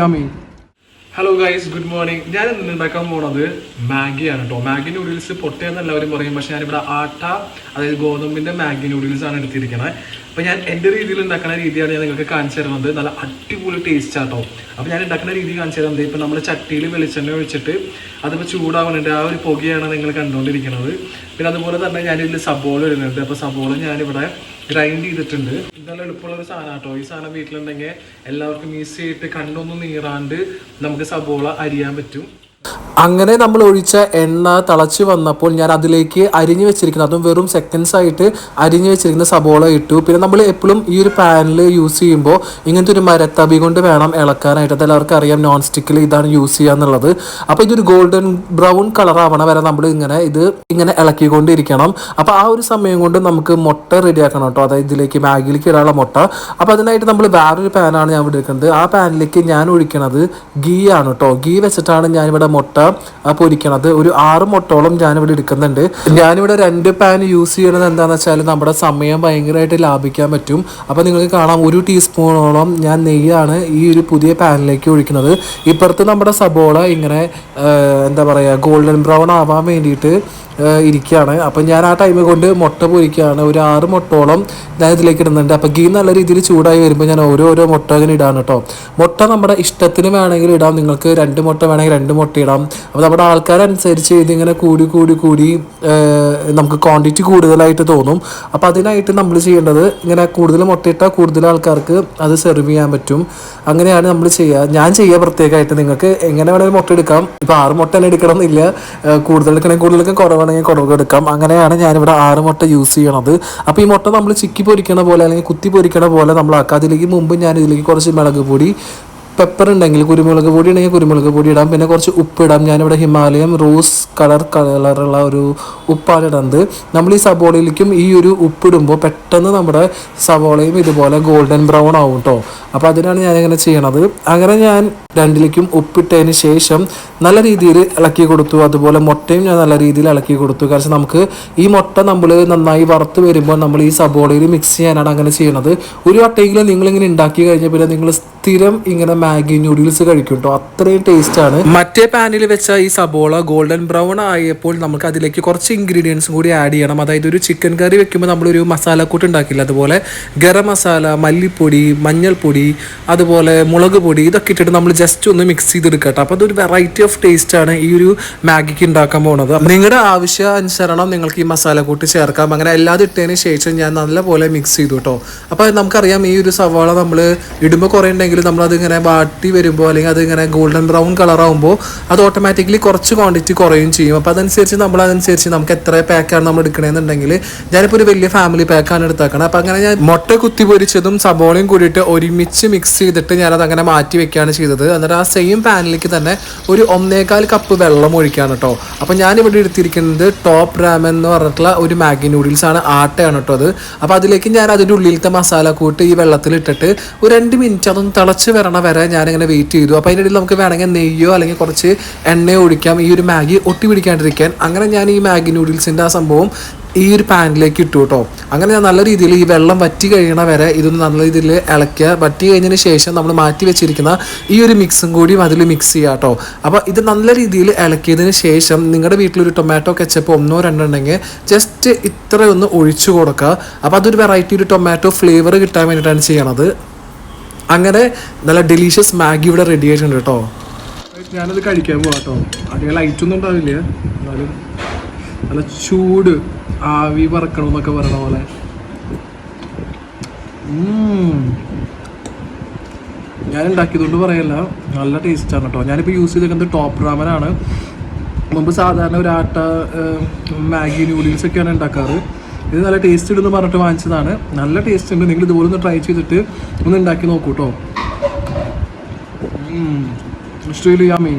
Yummy. Hello guys good morning ഞാൻ ഇന്ന് ഉണ്ടാക്കാൻ പോണത് ആണ് കേട്ടോ മാഗി നൂഡിൽസ് പൊട്ടയെന്ന് എല്ലാവരും പറയും. പക്ഷെ ഞാനിവിടെ ആട്ട അതായത് ഗോതമ്പിന്റെ മാഗി നൂഡിൽസ് ആണ് എടുത്തിരിക്കുന്നത് അപ്പോൾ ഞാൻ എന്റെ രീതിയിൽ ഉണ്ടാക്കുന്ന രീതിയാണ് ഞാൻ നിങ്ങൾക്ക് കാണിച്ചു തരുന്നത്. നല്ല അടിപൊളി ടേസ്റ്റ് ആട്ടോ. അപ്പോൾ ഞാൻ ഉണ്ടാക്കുന്ന രീതി കാണിച്ചു തരുന്നത് ഇപ്പം നമ്മൾ ചട്ടിയിൽ വെളിച്ചെണ്ണ ഒഴിച്ചിട്ട് അതിപ്പോൾ ചൂടാവുന്നുണ്ട് ആ ഒരു പുകയാണ് നിങ്ങൾ കണ്ടുകൊണ്ടിരിക്കുന്നത് പിന്നെ അതുപോലെ തന്നെ ഞാനിതിൽ സബോള ഇടുന്നുണ്ട്. അപ്പോൾ സബോള ഞാനിവിടെ ഗ്രൈൻഡ് ചെയ്തിട്ടുണ്ട്. നല്ല എളുപ്പമുള്ള ഒരു സാധനം കേട്ടോ ഈ സാധനം വീട്ടിലുണ്ടെങ്കിൽ എല്ലാവർക്കും ഈസി ആയിട്ട് കണ്ണൊന്നും നീറാണ്ട് നമുക്ക് സബോള അരിയാൻ പറ്റും. അങ്ങനെ നമ്മൾ ഒഴിച്ച എണ്ണ തിളച്ച് വന്നപ്പോൾ ഞാൻ അതിലേക്ക് അരിഞ്ഞു വെച്ചിരിക്കുന്ന. അതും വെറും സെക്കൻഡ്സ് ആയിട്ട് അരിഞ്ഞു വെച്ചിരിക്കുന്ന സബോള ഇട്ടു. പിന്നെ നമ്മൾ എപ്പോഴും ഈ ഒരു പാനിൽ യൂസ് ചെയ്യുമ്പോൾ ഇങ്ങനത്തെ ഒരു മരത്തബി കൊണ്ട് വേണം ഇളക്കാനായിട്ട്. അത് എല്ലാവർക്കും അറിയാം നോൺ സ്റ്റിക്കിൽ ഇതാണ് യൂസ് ചെയ്യുക എന്നുള്ളത്. അപ്പോൾ ഇതൊരു ഗോൾഡൻ ബ്രൗൺ കളർ ആവണ വരെ നമ്മൾ ഇങ്ങനെ ഇത് ഇങ്ങനെ ഇളക്കിക്കൊണ്ടിരിക്കണം. അപ്പോൾ ആ ഒരു സമയം കൊണ്ട് നമുക്ക് മുട്ട റെഡിയാക്കണം കേട്ടോ അതായത് ഇതിലേക്ക് മാഗിയിലേക്ക് ഇടാനുള്ള മുട്ട. അപ്പോൾ അതിനായിട്ട് നമ്മൾ വേറൊരു പാനാണ് ഞാൻ ഇവിടെ എടുക്കുന്നത് ആ പാനിലേക്ക് ഞാൻ ഒഴിക്കണത് ഗീ ആണ് കേട്ടോ ഗീ വെച്ചിട്ടാണ് ഞാനിവിടെ മുട്ട പൊരിക്കണത്. ഒരു ആറ് മുട്ടോളം ഞാനിവിടെ എടുക്കുന്നുണ്ട്. ഞാനിവിടെ രണ്ട് പാൻ യൂസ് ചെയ്യണത് എന്താണെന്ന് വെച്ചാൽ നമ്മുടെ സമയം ഭയങ്കരമായിട്ട് ലാഭിക്കാൻ പറ്റും. അപ്പോൾ നിങ്ങൾക്ക് കാണാം ഒരു ടീസ്പൂണോളം ഞാൻ നെയ്യാണ് ഈ ഒരു പുതിയ പാനിലേക്ക് ഒഴിക്കുന്നത്. ഇപ്പുറത്ത് നമ്മുടെ സബോള ഇങ്ങനെ എന്താ പറയുക ഗോൾഡൻ ബ്രൗൺ ആവാൻ വേണ്ടിയിട്ട് ഇരിക്കുകയാണ്. അപ്പം ഞാൻ ആ ടൈം കൊണ്ട് മുട്ട പൊരിക്കുകയാണ്. ഒരു ആറ് മുട്ടോളം ഞാൻ ഇതിലേക്ക് ഇടുന്നുണ്ട്. അപ്പം ഗീ നല്ല രീതിയിൽ ചൂടായി വരുമ്പോൾ ഞാൻ ഓരോരോ മുട്ട അങ്ങനെ ഇടാണ് കേട്ടോ. മുട്ട നമ്മുടെ ഇഷ്ടത്തിന് വേണമെങ്കിൽ ഇടാം. നിങ്ങൾക്ക് രണ്ട് മുട്ട വേണമെങ്കിൽ രണ്ട് മുട്ട ഇടാം. അപ്പോൾ നമ്മുടെ ആൾക്കാരനുസരിച്ച് ഇതിങ്ങനെ കൂടി കൂടി കൂടി നമുക്ക് ക്വാണ്ടിറ്റി കൂടുതലായിട്ട് തോന്നും. അപ്പോൾ അതിനായിട്ട് നമ്മൾ ചെയ്യേണ്ടത് ഇങ്ങനെ കൂടുതൽ മുട്ടയിട്ടാൽ കൂടുതൽ ആൾക്കാർക്ക് അത് സെർവ് ചെയ്യാൻ പറ്റും. അങ്ങനെയാണ് നമ്മൾ ചെയ്യുക. ഞാൻ ചെയ്യുക പ്രത്യേകമായിട്ട്. നിങ്ങൾക്ക് എങ്ങനെ വേണമെങ്കിലും മുട്ട എടുക്കാം. ഇപ്പോൾ ആറ് മുട്ട തന്നെ എടുക്കണം എന്നില്ല. കൂടുതൽ എടുക്കണമെങ്കിൽ കൂടുതലൊക്കെ കുറവാണെങ്കിൽ കുറവ് എടുക്കാം അങ്ങനെയാണ് ഞാനിവിടെ ആറ് മുട്ട യൂസ് ചെയ്യണത്. അപ്പോൾ ഈ മുട്ട നമ്മൾ ചിക്കി പൊരിക്കണ പോലെ അല്ലെങ്കിൽ കുത്തി പൊരിക്കണ പോലെ നമ്മൾ ആക്കുക അതിലേക്ക് മുമ്പ് ഞാൻ ഇതിലേക്ക് കുറച്ച് മുളക് പൊടി പെപ്പർ ഉണ്ടെങ്കിൽ കുരുമുളക് പൊടി ഉണ്ടെങ്കിൽ കുരുമുളക് പൊടി ഇടാം. പിന്നെ കുറച്ച് ഉപ്പ് ഇടാം. ഞാനിവിടെ ഹിമാലയം റോസ് കളർ കളറുള്ള ഒരു ഉപ്പാണ് ഇടുന്നത് നമ്മൾ ഈ സബോളയിലേക്കും ഈ ഒരു ഉപ്പിടുമ്പോൾ പെട്ടെന്ന് നമ്മുടെ സവോളയും ഇതുപോലെ ഗോൾഡൻ ബ്രൗൺ ആവും കേട്ടോ അപ്പോൾ അതിനാണ് ഞാനിങ്ങനെ ചെയ്യണത്. അങ്ങനെ ഞാൻ രണ്ടിലേക്കും ഉപ്പിട്ടതിന് ശേഷം നല്ല രീതിയിൽ ഇളക്കി കൊടുത്തു. അതുപോലെ മുട്ടയും ഞാൻ നല്ല രീതിയിൽ ഇളക്കി കൊടുത്തു. കാരണം നമുക്ക് ഈ മുട്ട നമ്മൾ നന്നായി വറുത്ത് വരുമ്പോൾ നമ്മൾ ഈ സബോളയിൽ മിക്സ് ചെയ്യാനാണ് അങ്ങനെ ചെയ്യണത്. ഒരു വട്ടയെങ്കിലും നിങ്ങളിങ്ങനെ ഉണ്ടാക്കി കഴിഞ്ഞാൽ പിന്നെ നിങ്ങൾ സ്ഥിരം ഇങ്ങനെ മാഗി നൂഡിൽസ് കഴിക്കും കേട്ടോ അത്രയും ടേസ്റ്റ് ആണ്. മറ്റേ പാനിൽ വെച്ച ഈ സബോള ഗോൾഡൻ ബ്രൗൺ ആയപ്പോൾ നമുക്ക് അതിലേക്ക് കുറച്ച് ഇൻഗ്രീഡിയൻസും കൂടി ആഡ് ചെയ്യണം. അതായത് ഒരു ചിക്കൻ കറി വെക്കുമ്പോൾ നമ്മളൊരു മസാലക്കൂട്ട് ഉണ്ടാക്കില്ല? അതുപോലെ ഗരം മസാല മല്ലിപ്പൊടി മഞ്ഞൾപ്പൊടി അതുപോലെ മുളക് പൊടി ഇതൊക്കെ ഇട്ടിട്ട് നമ്മൾ ജസ്റ്റ് ഒന്ന് മിക്സ് ചെയ്ത് കേട്ടോ അപ്പോൾ അതൊരു വെറൈറ്റി ഓഫ് ടേസ്റ്റ് ആണ് ഈ ഒരു മാഗിക്ക് ഉണ്ടാക്കാൻ പോകുന്നത് നിങ്ങളുടെ ആവശ്യാനുസരണം നിങ്ങൾക്ക് ഈ മസാല കൂട്ടി ചേർക്കാം. അങ്ങനെ എല്ലാം ഇട്ടതിന് ശേഷം ഞാൻ നല്ലപോലെ മിക്സ് ചെയ്തു കേട്ടോ അപ്പോൾ നമുക്കറിയാം ഈ ഒരു സവാള നമ്മൾ ഇടുമ്പോൾ കുറേ ഉണ്ടെങ്കിൽ നമ്മളത് ഇങ്ങനെ വാട്ടി വരുമ്പോൾ അല്ലെങ്കിൽ അതിങ്ങനെ ഗോൾഡൻ ബ്രൗൺ കളർ ആകുമ്പോൾ അത് ഓട്ടോമാറ്റിക്കലി കുറച്ച് ക്വാണ്ടിറ്റി കുറയും ചെയ്യും. അപ്പോൾ അതനുസരിച്ച് നമ്മൾ അതനുസരിച്ച് നമുക്ക് എത്ര പാക്കാണ് നമ്മൾ എടുക്കണമെന്നുണ്ടെങ്കിൽ ഞാനിപ്പോൾ ഒരു വലിയ ഫാമിലി പാക്കാണ് എടുത്താക്കണം. അപ്പോൾ അങ്ങനെ ഞാൻ മുട്ട കുത്തി പൊരിച്ചതും സബോളയും കൂടിയിട്ട് ഒരുമിച്ച് മിക്സ് ചെയ്തിട്ട് ഞാനത് അങ്ങനെ മാറ്റി വെക്കുകയാണ് ചെയ്തത്. എന്നിട്ട് ആ സെയിം പാനിലേക്ക് തന്നെ ഒരു ഒന്നേകാൽ കപ്പ് വെള്ളം ഒഴിക്കുകയാണ് കേട്ടോ അപ്പോൾ ഞാനിവിടെ എടുത്തിരിക്കുന്നത് ടോപ്പ് റാമൻ എന്ന് പറഞ്ഞിട്ടുള്ള ഒരു മാഗി നൂഡിൽസ് ആണ്. ആട്ടയാണ് കേട്ടോ അത്. അപ്പോൾ അതിലേക്ക് ഞാൻ അതിന്റെ ഉള്ളിലത്തെ മസാല കൂട്ട് ഈ വെള്ളത്തിൽ ഇട്ടിട്ട് ഒരു രണ്ട് മിനിറ്റ് അതൊന്ന് തിളച്ച് വരണ വരെ ഞാനിങ്ങനെ വെയിറ്റ് ചെയ്തു. അപ്പോൾ അതിന്റെ ഇടയിൽ നമുക്ക് വേണമെങ്കിൽ നെയ്യോ അല്ലെങ്കിൽ കുറച്ച് എണ്ണയോ ഒഴിക്കാം. ഈ ഒരു മാഗി ഒട്ടി പിടിക്കാണ്ടിരിക്കാൻ. അങ്ങനെ ഞാൻ ഈ മാഗി നൂഡിൽസിന്റെ ആ സംഭവം ഈ ഒരു പാനിലേക്ക് ഇട്ടു കേട്ടോ. അങ്ങനെ ഞാൻ നല്ല രീതിയിൽ ഈ വെള്ളം വറ്റി കഴിയണ വരെ ഇതൊന്ന് നല്ല രീതിയിൽ ഇളക്കുക വറ്റി കഴിഞ്ഞതിന് ശേഷം നമ്മൾ മാറ്റി വെച്ചിരിക്കുന്ന ഈ ഒരു മിക്സും കൂടി അതിൽ മിക്സ് ചെയ്യുക കേട്ടോ. അപ്പോൾ ഇത് നല്ല രീതിയിൽ ഇളക്കിയതിന് ശേഷം നിങ്ങളുടെ വീട്ടിലൊരു ടൊമാറ്റോ കെച്ചപ്പ് ഒന്നോ രണ്ടോ ഉണ്ടെങ്കിൽ ജസ്റ്റ് ഇത്രയൊന്ന് ഒഴിച്ചു കൊടുക്കുക. അപ്പോൾ അതൊരു വെറൈറ്റി ഒരു ടൊമാറ്റോ ഫ്ലേവർ കിട്ടാൻ വേണ്ടിയിട്ടാണ് ചെയ്യണത്. അങ്ങനെ നല്ല ഡെലീഷ്യസ് മാഗി ഇവിടെ റെഡി ആയിട്ടുണ്ട് കേട്ടോ. ഞാനത് കഴിക്കാൻ പോവാട്ടോ അധികം ലൈറ്റ് ഒന്നും ഉണ്ടാവില്ല. എന്നാലും നല്ല ചൂട്. ആവി പറക്കണം എന്നൊക്കെ പറയണ പോലെ. ഞാൻ ഉണ്ടാക്കിയതുകൊണ്ട് പറയല്ല. നല്ല ടേസ്റ്റാണ് കേട്ടോ ഞാനിപ്പോൾ യൂസ് ചെയ്തേക്കുന്നത് ടോപ്പ് റാമനാണ് മുമ്പ് സാധാരണ ഒരു ആട്ട മാഗി നൂഡിൽസ് ഒക്കെയാണ് ഉണ്ടാക്കാറ്. ഇത് നല്ല ടേസ്റ്റ് ഉണ്ടെന്ന് പറഞ്ഞിട്ട് വാങ്ങിച്ചതാണ്. നല്ല ടേസ്റ്റ് ഉണ്ട്. നിങ്ങൾ ഇതുപോലെ ഒന്ന് ട്രൈ ചെയ്തിട്ട് ഒന്ന് ഉണ്ടാക്കി നോക്കൂ കേട്ടോ ഇഷ്ടമില്ല യാമി